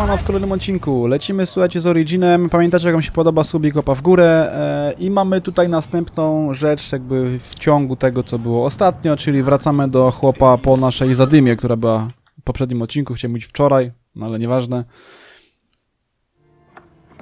Siemano w kolejnym odcinku. Lecimy, słuchajcie, z Originem. Pamiętacie, jak wam się podoba subik opa w górę. E, I mamy tutaj następną rzecz, jakby w ciągu tego, co było ostatnio, czyli wracamy do chłopa po naszej zadymie, która była w poprzednim odcinku. Chciałem mówić wczoraj, no ale nieważne.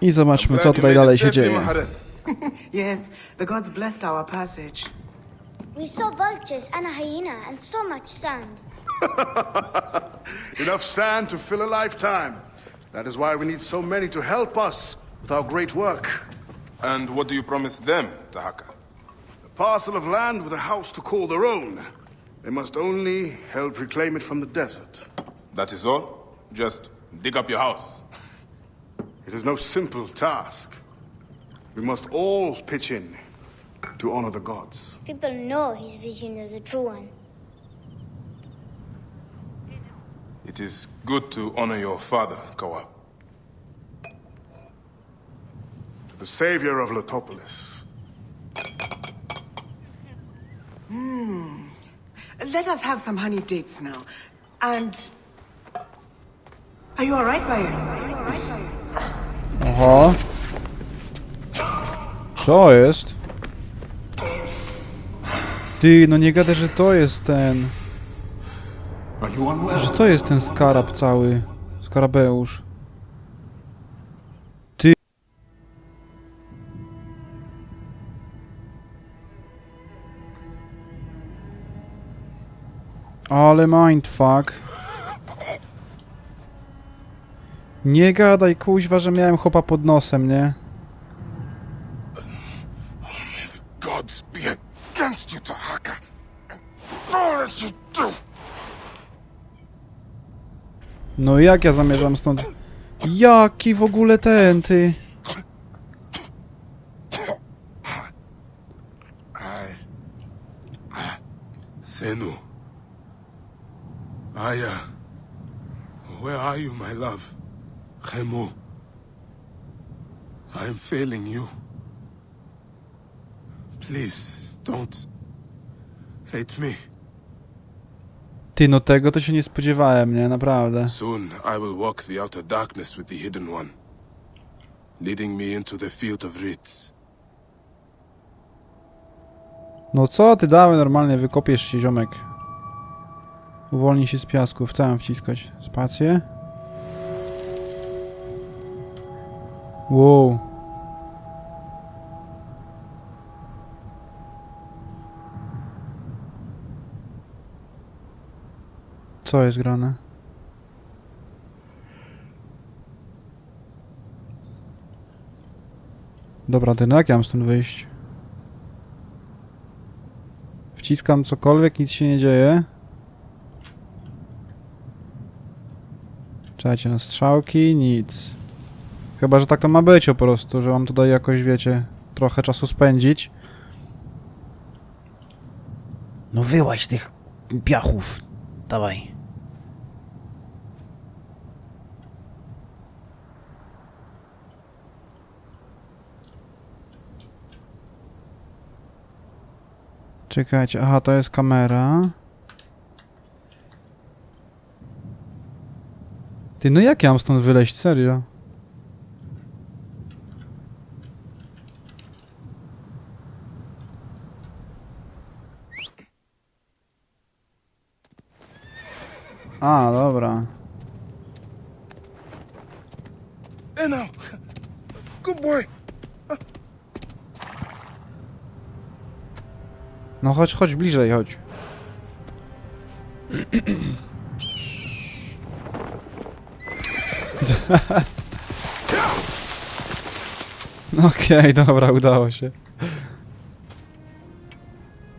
I zobaczmy, co tutaj dalej się dzieje. Yes, the gods blessed our passage. We saw vultures and a hyena and so much sand. Enough sand to fill a lifetime. That is why we need so many to help us with our great work. And what do you promise them, Tahaka? A parcel of land with a house to call their own. They must only help reclaim it from the desert. That is all? Just dig up your house. It is no simple task. We must all pitch in to honor the gods. People know his vision is a true one. It is good to honor your father, Kawab. To the savior of Letopolis. Hmm. Let us have some honey dates now. And. Are you alright, Bayan? Are you alright, Bayan? Oho. Co jest? Ty, no nie gadaj, że to jest ten... Że to jest ten skarab cały. Skarabeusz. Ty. Ale mindfuck. Nie gadaj kuźwa, że miałem chłopa pod nosem, nie? Gods be against you, Tahaka. And all that you do. No jak ja zamierzam stąd? Jaki w ogóle ten, ty? Senu. Aya. Where are you, my love? Khemu. I am failing you. Please, don't... hate me. Ty, no tego to się nie spodziewałem, nie? Naprawdę. Soon I will walk the outer darkness with the Hidden One, leading me into the field of Ritz. No co ty, dawaj normalnie, wykopiesz się, ziomek. Uwolnij się z piasku, w całym wciskać. Spację. Wow. Co jest grane? Dobra, ty no jak ja mam stąd wyjść? Wciskam cokolwiek, nic się nie dzieje. Czekajcie na strzałki, nic. Chyba, że tak to ma być po prostu, że mam tutaj jakoś, wiecie, trochę czasu spędzić. No wyłaź tych piachów. Dawaj. Czekajcie, aha, to jest kamera. Ty, no jak ja mam stąd wyleźć, serio? A, dobra. Eno! Good boy! No chodź, chodź bliżej, chodź. Okej, dobra, udało się.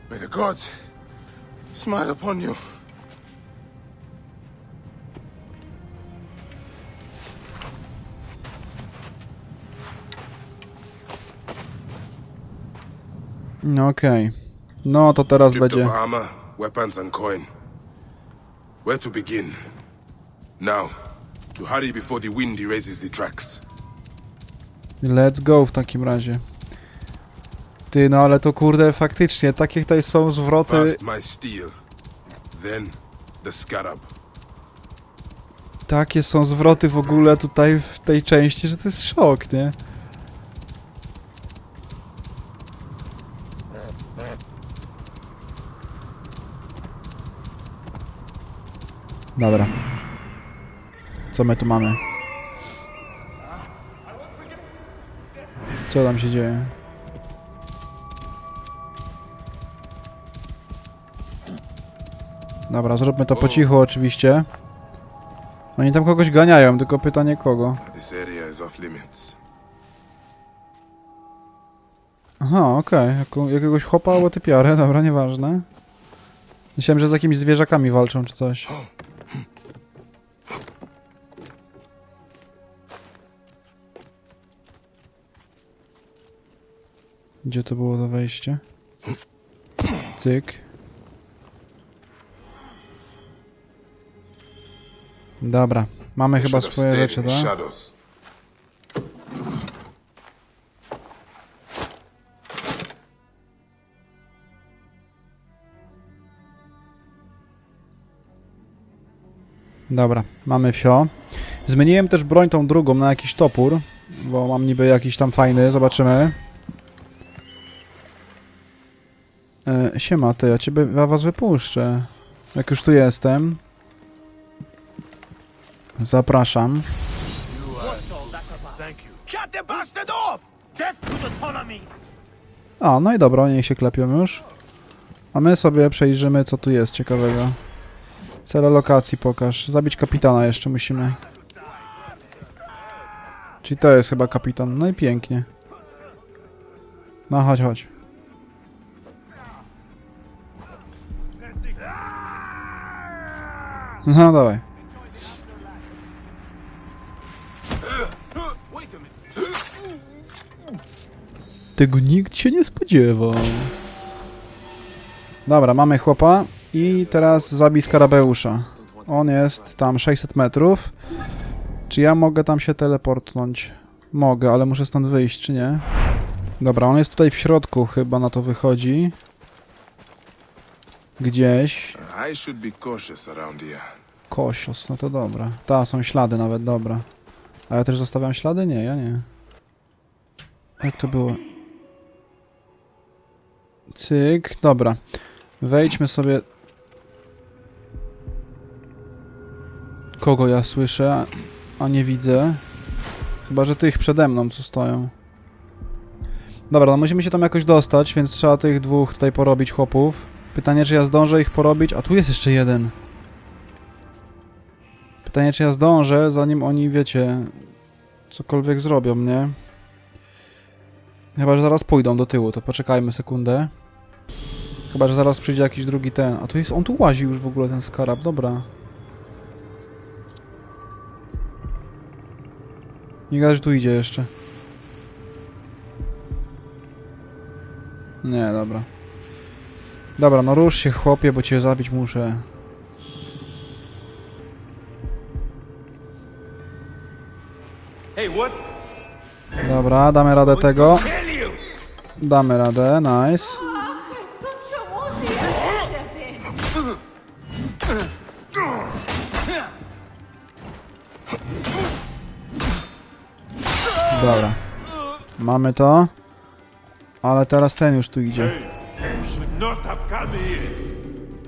May the gods smile upon you. No okej. No to teraz będzie. armor, weapons, and coin. Where to begin? Now, to hurry before the wind erases the tracks. Let's go w takim razie. Ty, no ale to kurde, faktycznie, takie tutaj są zwroty. Steel, the takie są zwroty w ogóle tutaj w tej części, że to jest szok, nie? Dobra. Co my tu mamy? Co tam się dzieje? Dobra, zróbmy to po cichu oczywiście. Oni tam kogoś ganiają, tylko pytanie kogo. Aha, okej. Jako, jakiegoś chopa albo typiarę, dobra, nieważne. Myślałem, że z jakimiś zwierzakami walczą czy coś. Gdzie to było to wejście? Cyk. Dobra, mamy chyba swoje rzeczy, tak? Dobra, mamy fio. Zmieniłem też broń tą drugą na jakiś topór, bo mam niby jakiś tam fajny, zobaczymy. Siema, ty, ja ciebie, ja was wypuszczę. Jak już tu jestem. Zapraszam. A, no i dobra, oni się klepią już. A my sobie przejrzymy, co tu jest ciekawego. Cele lokacji pokaż. Zabić kapitana jeszcze musimy. Czyli to jest chyba kapitan. No i pięknie. No chodź, chodź. No dawaj. Tego nikt się nie spodziewał. Dobra, mamy chłopa i teraz zabij skarabeusza. On jest tam 600 metrów. Czy ja mogę tam się teleportnąć? Mogę, ale muszę stąd wyjść, czy nie? Dobra, on jest tutaj w środku, chyba na to wychodzi. Gdzieś. I should be cautious around here. Kosios, no to dobra. Ta, są ślady nawet, dobra. A ja też zostawiam ślady? Nie, ja nie. Jak to było? Cyk, dobra. Wejdźmy sobie... Kogo ja słyszę, a nie widzę? Chyba, że tych przede mną, co stoją. Dobra, no musimy się tam jakoś dostać, więc trzeba tych dwóch tutaj porobić chłopów. Pytanie, czy ja zdążę ich porobić? A tu jest jeszcze jeden. Pytanie, czy ja zdążę, zanim oni, wiecie, cokolwiek zrobią, nie? Chyba, że zaraz pójdą do tyłu, to poczekajmy sekundę. Chyba, że zaraz przyjdzie jakiś drugi ten. A tu jest, on tu łazi już w ogóle, ten skarab, dobra. Nie gadaj, że tu idzie jeszcze. Nie, dobra. Dobra, no rusz się chłopie, bo cię zabić muszę. Dobra, damy radę tego. Damy radę, nice. Dobra. Mamy to. Ale teraz ten już tu idzie. Not have come here.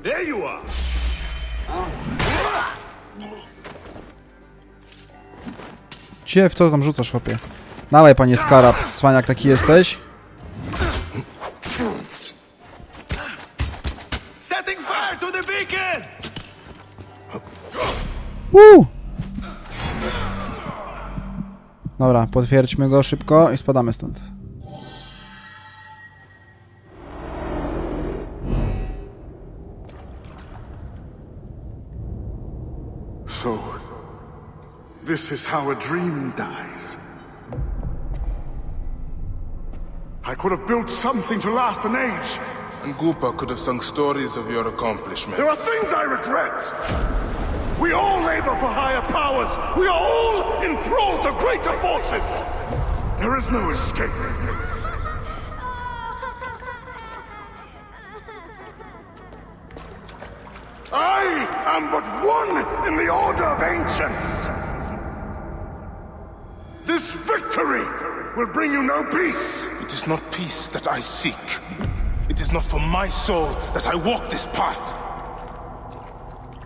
There you are! Cie, w co tam rzucasz, chłopie? Dawaj, panie Skarab, cwaniak taki jesteś. Setting fire to the beacon! Woo! Dobra, potwierdźmy go szybko i spadamy stąd. This is how a dream dies. I could have built something to last an age. And Goopa could have sung stories of your accomplishments. There are things I regret. We all labor for higher powers. We are all enthralled to greater forces. There is no escape. I am but one in the Order of Ancients. Will bring you no peace. It is not peace that I seek. It is not for my soul that I walk this path.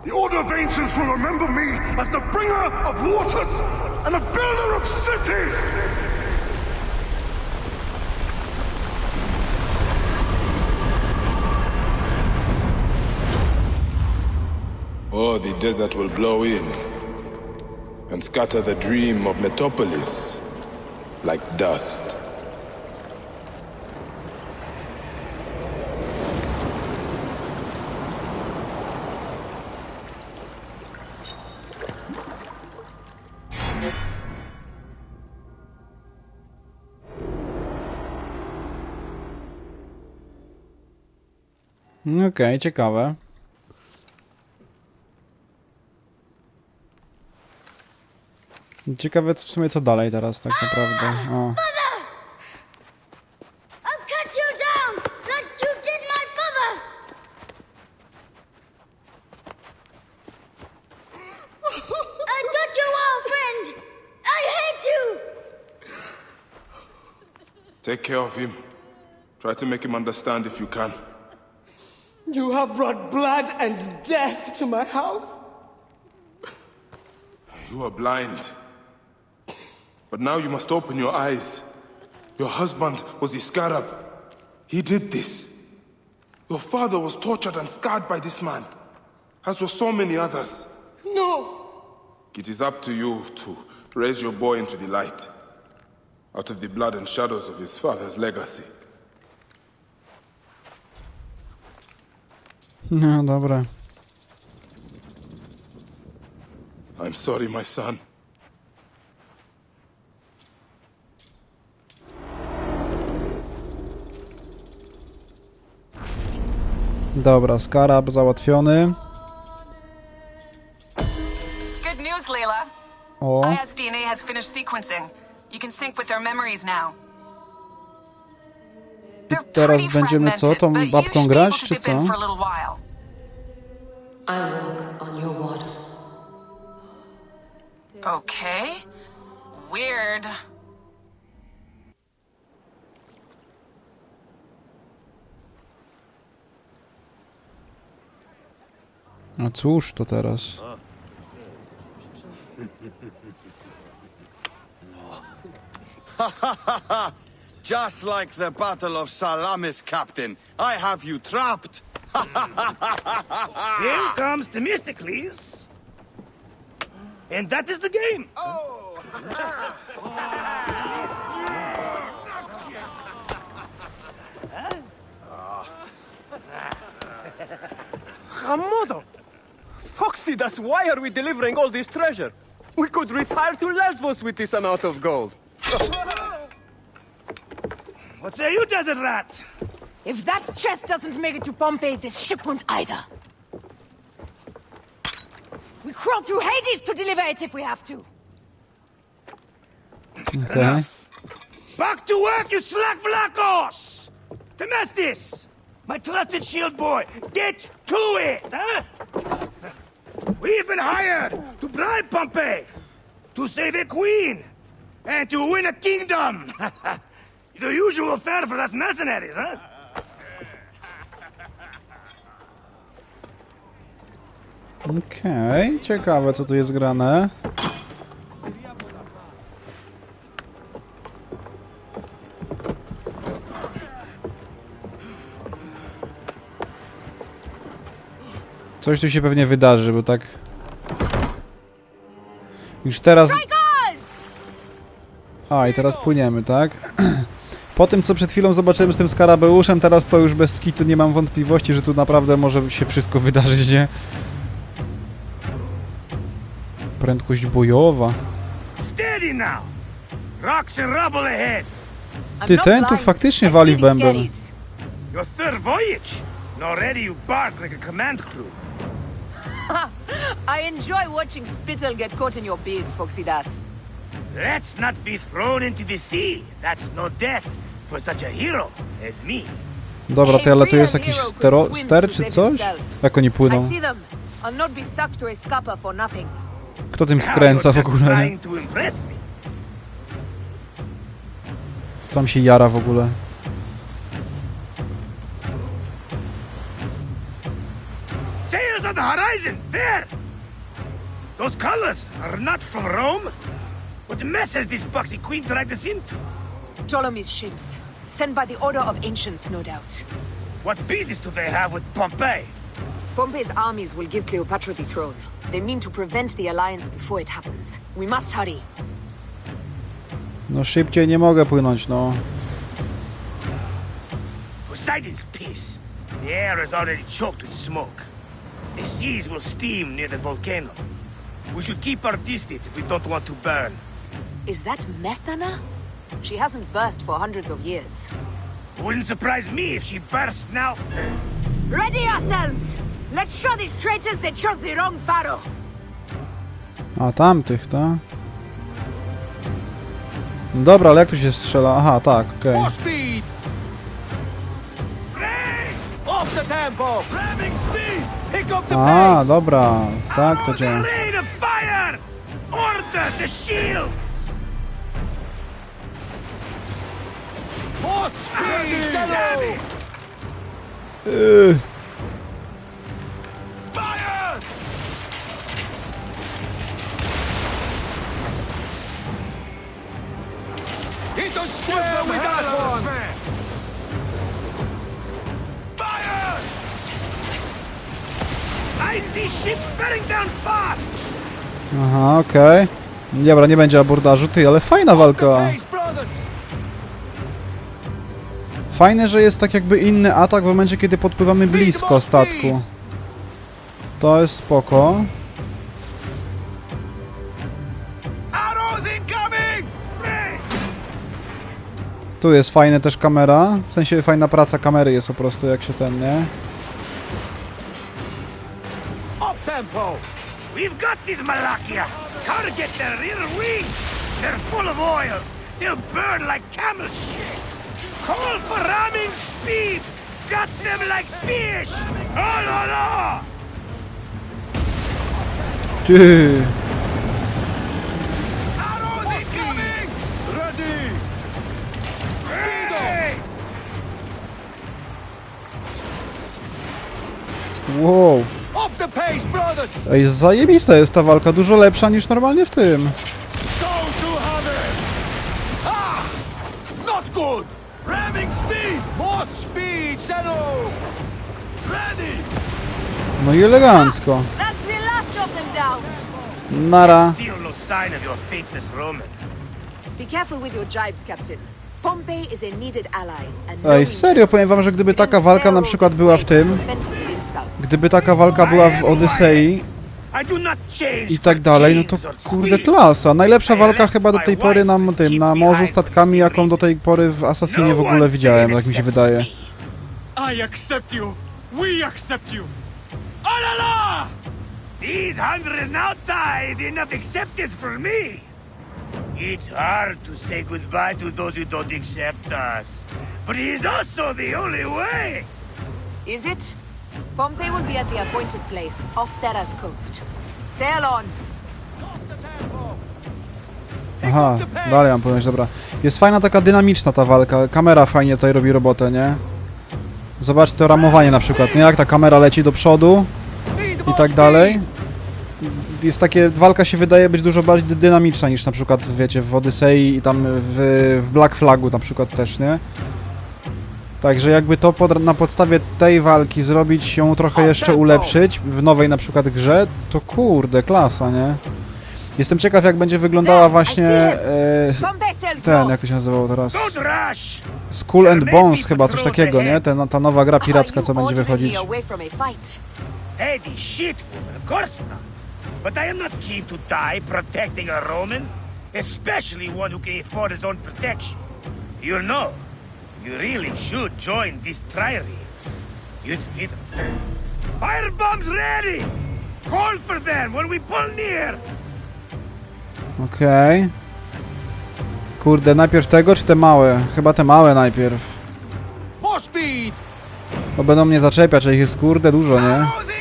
The Order of Ancients will remember me as the bringer of waters and the builder of cities. Or the desert will blow in and scatter the dream of Letopolis like dust. Mm, Okej, ciekawe. Ciekawe co- w sumie co dalej teraz tak naprawdę. O. Take care of him. Try to make him understand if you can. You have brought blood and death to my house. You are blind. But now you must open your eyes. Your husband was Iskarab. He did this. Your father was tortured and scarred by this man, as were so many others. No. It is up to you to raise your boy into the light, out of the blood and shadows of his father's legacy. No dobra. I'm sorry, my son. Dobra, skarab załatwiony. Good news. O, IS DNA has finished sequencing. You can sync with their memories now. They're teraz będziemy co, tą babką grać, czy co? for a a cóż to teraz? Just like the Battle of Salamis, Captain. I have you trapped. Here comes Themistocles. And that is the game. Oh, Hamodo! Foxy, that's why are we delivering all this treasure? We could retire to Lesbos with this amount of gold. What say you, desert rat? If that chest doesn't make it to Pompeii, this ship won't either. We crawl through Hades to deliver it if we have to. Okej. Back to work, you slack vlakos! Temestis! My trusted shield boy, get to it, huh? We've been hired to bribe Pompey, to save a queen, and to win a kingdom. the usual fare for us mercenaries, huh? Okej, ciekawe co tu jest grane. Coś tu się pewnie wydarzy, bo tak... Już teraz... A, i teraz płyniemy, tak? Po tym, co przed chwilą zobaczyłem z tym skarabeuszem, teraz to już bez skitu nie mam wątpliwości, że tu naprawdę może się wszystko wydarzyć, nie? Prędkość bojowa. Ty, ten tu faktycznie wali w bęben. Your third voyage! And already you bark like a command crew. I enjoy watching spittle get caught in your beard, Foxy Das. Let's not be thrown into the sea. That's no death for such a hero as me. Dobra, ty, ale tu jest jakiś stero, ster czy coś? Jak oni płyną? Kto tym skręca w ogóle. Sam się jara w ogóle. The horizon! There! Those colors are not from Rome. What mess has this boxy queen dragged us into? Ptolemy's ships. Sent by the Order of Ancients, no doubt. What business do they have with Pompeii? Pompey's armies will give Cleopatra the throne. They mean to prevent the alliance before it happens. We must hurry. No szybciej nie mogę płynąć, no. Poseidon's peace. The air is already choked with smoke. The seas will steam near the volcano. We should keep our distance if we don't want to burn. Is that Methana? She hasn't burst for hundreds of years. Wouldn't surprise me if she burst now. Ready ourselves! Let's show these traitors they chose the wrong pharaoh! A tamtych, tak? Dobra, ale jak tu się strzela? Aha, tak, okej. speed! Race! Off the tempo! Ramming speed! Pick up the A, dobra, tak to Arrows działa. and Aha, okej. Dobra, nie będzie abordażu, ty, ale fajna walka. Fajne, że jest tak jakby inny atak w momencie, kiedy podpływamy blisko statku. To jest spoko. Tu jest fajna też kamera. W sensie fajna praca kamery jest po prostu, jak się ten, nie? We've got these Malakia! Target their rear wings! They're full of oil! They'll burn like camel shit! Call for ramming speed! Got them like fish! Oh la la! Ty. Arrows incoming! Ready! Race! Wow. Up the pace, brothers! Ej, zajebista jest ta walka, dużo lepsza niż normalnie w tym. No i elegancko. Nara. Ej, serio, powiem wam, że gdyby taka walka na przykład była w tym, gdyby taka walka była w Odysei I tak dalej, no to kurde klasa. Najlepsza walka chyba do tej pory na tym, na morzu statkami, jaką do tej pory w Assassinie w ogóle widziałem, tak mi się wydaje. I accept you. We accept you. Alala! These hundred nauta is enough acceptance for me. It's hard to say goodbye to those who don't accept us. But it is also the only way. Is it? Pompey will be at the appointed place, off Theras coast. Sail on! Aha, dalej mam powiedzieć, dobra. Jest fajna taka dynamiczna ta walka, kamera fajnie tutaj robi robotę, nie? Zobaczcie to ramowanie na przykład, nie? Jak ta kamera leci do przodu i tak dalej. Jest takie, walka się wydaje być dużo bardziej dy- dynamiczna niż na przykład, wiecie, w Odysei i tam w, w Black Flagu na przykład też, nie? Także jakby to pod, na podstawie tej walki zrobić ją trochę jeszcze ulepszyć w nowej na przykład grze, to kurde, klasa, nie? Jestem ciekaw jak będzie wyglądała właśnie e, ten, jak to się nazywało teraz? Skull and Bones chyba, coś takiego, nie? Ten, ta nowa gra piracka, co będzie wychodzić. me away from a fight? Eddie, shit, woman, of course not. But I am not keen to die protecting a Roman, especially one who can afford his own protection. You know, you really should join this triary. You'd fit. Fire bombs ready! Call for them when we pull near! Okej. Kurde, najpierw tego czy te małe? Chyba te małe najpierw. More speed! Bo będą mnie zaczepiać, a ich jest kurde dużo, nie? Arrows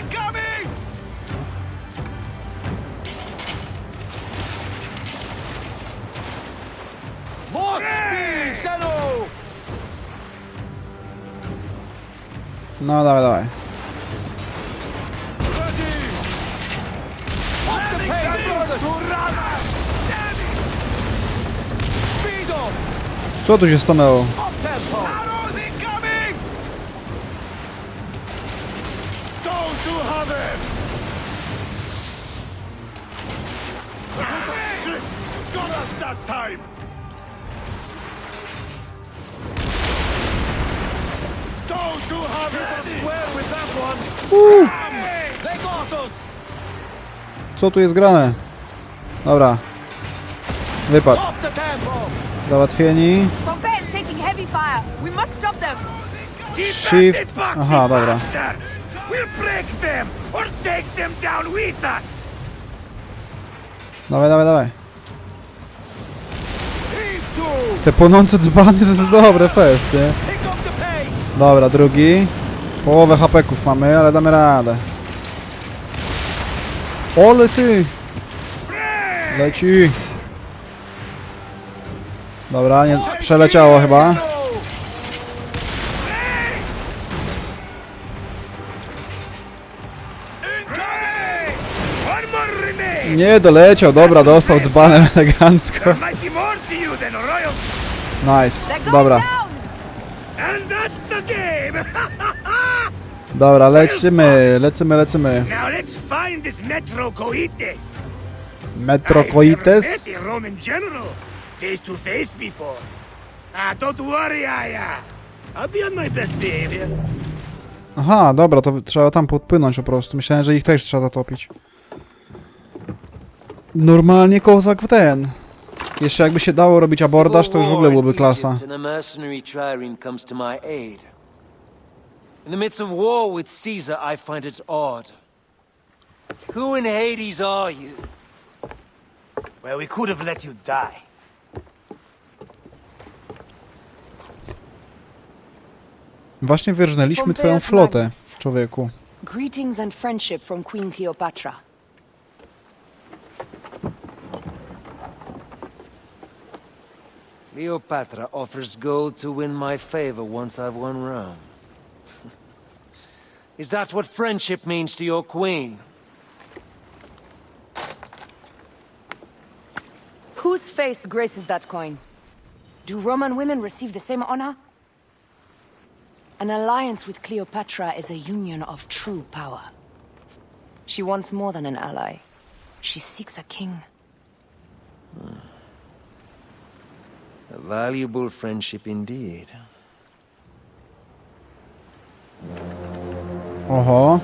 No dawaj, dawaj. Co tu się stanęło? Co tu jest grane? Dobra. Wypad. Załatwieni. Shift. Aha, dobra. Dawaj, dawaj, dawaj. Te płonące dzbany to jest dobre fest, nie? Dobra, drugi. Połowę hapeków mamy, ale damy radę. Ole ty! Leci! Dobra, nie przeleciało chyba. Nie doleciał, dobra, dostał dzbanem elegancko. There might dobra, lecimy, lecimy, lecimy. now let's find this Metro Coites. Metrocoites? I've never met a Roman general face to face before. Ah, don't worry, Aya. I'll be on my best behavior. Aha, dobra, to trzeba tam podpłynąć po prostu. Myślałem, że ich też trzeba zatopić. Normalnie kozak w ten. Jeszcze jakby się dało robić abordaż, to już w ogóle byłoby klasa. And a mercenary trireme comes to my aid. In the midst of war with Caesar, I find it odd. Who in Hades are you? Well, we could have let you die. Właśnie wyrżnęliśmy twoją flotę, człowieku. Greetings and friendship from Queen Cleopatra. Cleopatra offers gold to win my favor once I've won Rome. Is that what friendship means to your queen? Whose face graces that coin? Do Roman women receive the same honor? An alliance with Cleopatra is a union of true power. She wants more than an ally. She seeks a king. A valuable friendship indeed. Oho.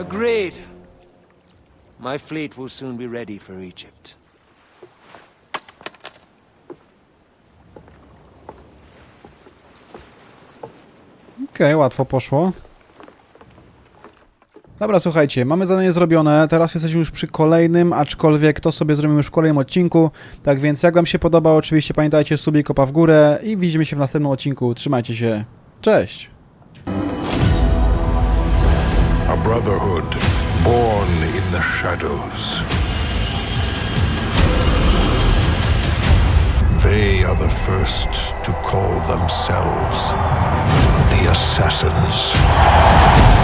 Agreed. My fleet will soon be ready for Egypt. Okej, łatwo poszło. Dobra, słuchajcie, mamy zadanie zrobione, teraz jesteśmy już przy kolejnym, aczkolwiek to sobie zrobimy już w kolejnym odcinku. Tak więc jak wam się podoba, oczywiście pamiętajcie, subik, kopa w górę i widzimy się w następnym odcinku. Trzymajcie się, cześć! A brotherhood born in the shadows. They are the first to call themselves the Assassins.